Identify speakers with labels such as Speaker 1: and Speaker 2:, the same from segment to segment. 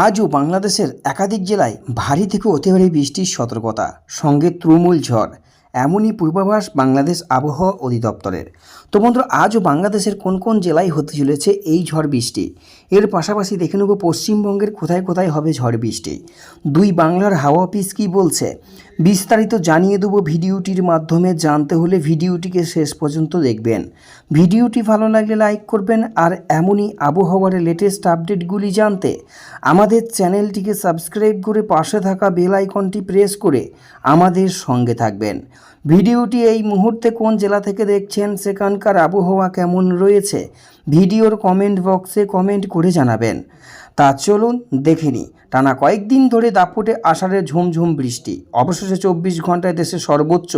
Speaker 1: আজও বাংলাদেশের একাধিক জেলায় ভারী থেকে অতি ভারী বৃষ্টির সতর্কতা সঙ্গে তৃণমূল ঝড়। এমনই পূর্বাভাস বাংলাদেশ আবহাওয়া অধিদপ্তরের। তো বন্ধুরা, আজও বাংলাদেশের কোন কোন জেলায় হতে চলেছে এই ঝড় বৃষ্টি? এর পাশাপাশি দেখে নেব পশ্চিমবঙ্গের কোথায় কোথায় হবে ঝড় বৃষ্টি। দুই বাংলার হাওয়া অফিস কী বলছে? বিস্তারিত জানিয়ে দেবো ভিডিওটির মাধ্যমে। জানতে হলে ভিডিওটিকে শেষ পর্যন্ত দেখবেন। ভিডিওটি ভালো লাগলে লাইক করবেন আর এমনই আবহাওয়ার লেটেস্ট আপডেটগুলি জানতে আমাদের চ্যানেলটিকে সাবস্ক্রাইব করে পাশে থাকা বেল আইকনটি প্রেস করে আমাদের সঙ্গে থাকবেন। ভিডিওটি এই মুহূর্তে কোন জেলা থেকে দেখছেন সেখানকার আবহাওয়া কেমন রয়েছে ভিডিওর কমেন্ট বক্সে কমেন্ট করে জানাবেন। তা চলুন দেখে নিই। টানা কয়েকদিন ধরে দাপুটে আষাঢ়ে ঝুমঝুম বৃষ্টি। অবশেষে চব্বিশ ঘন্টায় দেশে সর্বোচ্চ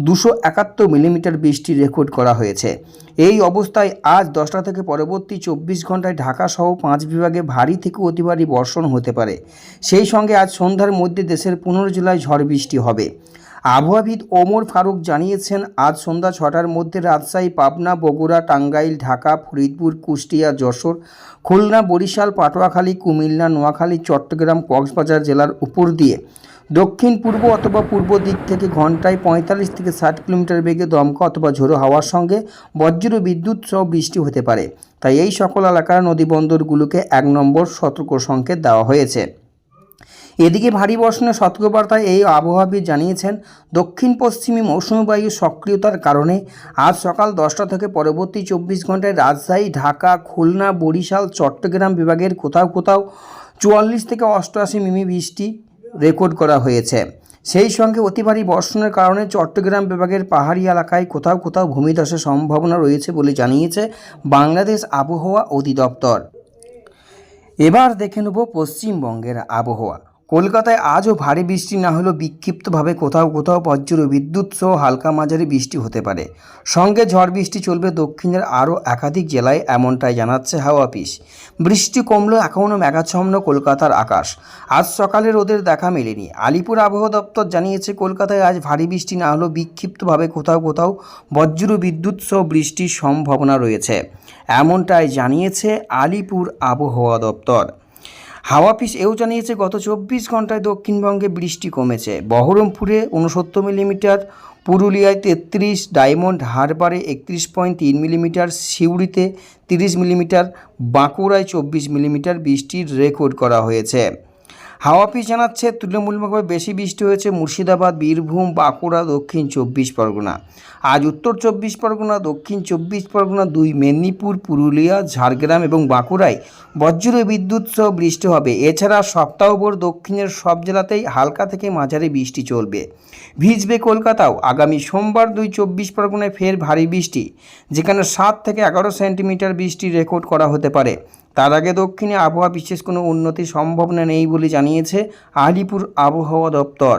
Speaker 1: দুশো একাত্তর মিলিমিটার বৃষ্টি রেকর্ড করা হয়েছে। এই অবস্থায় আজ দশটা থেকে পরবর্তী চব্বিশ ঘন্টায় ঢাকা সহ পাঁচ বিভাগে ভারী থেকে অতি বর্ষণ হতে পারে। সেই সঙ্গে আজ সন্ধ্যার মধ্যে দেশের পনেরো জেলায় ঝড় বৃষ্টি হবে। আবহাওয়াবিদ ওমর ফারুক জানিয়েছেন, আজ সন্ধ্যা ছটার মধ্যে রাজশাহী, পাবনা, বগুড়া, টাঙ্গাইল, ঢাকা, ফরিদপুর, কুষ্টিয়া, যশোর, খুলনা, বরিশাল, পাটোয়াখালী, কুমিল্লা, নোয়াখালী, চট্টগ্রাম, কক্সবাজার জেলার উপর দিয়ে। দক্ষিণ, পূর্ব অথবা পূর্ব দিক থেকে ঘন্টায় পঁয়তাল্লিশ থেকে ষাট কিলোমিটার বেগে দমকা অথবা ঝোড়ো হাওয়ার সঙ্গে বজ্র বিদ্যুৎ সহ বৃষ্টি হতে পারে। তাই এই সকল এলাকার নদীবন্দরগুলোকে এক নম্বর সতর্ক সংকেত দেওয়া হয়েছে। এদিকে ভারী বর্ষণের সতর্কবার্তায় এই আবহাওয়াবিদ জানিয়েছেন দক্ষিণ পশ্চিমী মৌসুমী বায়ুর সক্রিয়তার কারণে আজ সকাল দশটা থেকে পরবর্তী চব্বিশ ঘন্টায় রাজশাহী, ঢাকা, খুলনা, বরিশাল, চট্টগ্রাম বিভাগের কোথাও কোথাও চুয়াল্লিশ থেকে অষ্টআশি মিমি বৃষ্টি রেকর্ড করা হয়েছে। সেই সঙ্গে অতি ভারী বর্ষণের কারণে চট্টগ্রাম বিভাগের পাহাড়ি এলাকায় কোথাও কোথাও ভূমিধসের সম্ভাবনা রয়েছে বলে জানিয়েছে বাংলাদেশ আবহাওয়া অধিদপ্তর। এবার দেখে নেব পশ্চিমবঙ্গের আবহাওয়া। কলকাতায় আজও ভারী বৃষ্টি না হলেও বিক্ষিপ্তভাবে কোথাও কোথাও বজ্র বিদ্যুৎ সহ হালকা মাঝারি বৃষ্টি হতে পারে। সঙ্গে ঝড় বৃষ্টি চলবে দক্ষিণের আরও একাধিক জেলায়, এমনটাই জানাচ্ছে হাওয়া অফিস। বৃষ্টি কমলেও এখনও মেঘাচ্ছন্ন কলকাতার আকাশ। আজ সকালে রোদের দেখা মেলেনি। আলিপুর আবহাওয়া দপ্তর জানিয়েছে, কলকাতায় আজ ভারী বৃষ্টি না হলেও বিক্ষিপ্তভাবে কোথাও কোথাও বজ্র বিদ্যুৎ সহ বৃষ্টির সম্ভাবনা রয়েছে। এমনটাই জানিয়েছে আলিপুর আবহাওয়া দপ্তর। হাওয়া পিস এও জানিয়েছে, গত চব্বিশ ঘন্টায় দক্ষিণবঙ্গে বৃষ্টি কমেছে। বহরমপুরে উনসত্তর মিলিমিটার, পুরুলিয়ায় তেত্রিশ, ডায়মন্ড হারবারে একত্রিশ পয়েন্ট তিন মিলিমিটার, সিউড়িতে তিরিশ মিলিমিটার, বাঁকুড়ায় চব্বিশ মিলিমিটার বৃষ্টির রেকর্ড করা হয়েছে। হাওয়া অফিস জানাচ্ছে তুলনামূলকভাবে বেশি বৃষ্টি হয়েছে মুর্শিদাবাদ, বীরভূম, বাঁকুড়া, দক্ষিণ চব্বিশ পরগনা। আজ উত্তর চব্বিশ পরগনা, দক্ষিণ চব্বিশ পরগনা দুই, মেদিনীপুর, পুরুলিয়া, ঝাড়গ্রাম এবং বাঁকুড়ায় বজ্র বিদ্যুৎ সহ বৃষ্টি হবে। এছাড়া সপ্তাহভর দক্ষিণের সব জেলাতেই হালকা থেকে মাঝারি বৃষ্টি চলবে। ভিজবে কলকাতাও। আগামী সোমবার দুই চব্বিশ পরগনায় ফের ভারী বৃষ্টি, যেখানে সাত থেকে এগারো সেন্টিমিটার বৃষ্টি রেকর্ড করা হতে পারে। তার আগে দক্ষিণে আবহাওয়া বিশেষ কোনো উন্নতি সম্ভব না, নেই বলে জানিয়েছে আলিপুর আবহাওয়া দপ্তর।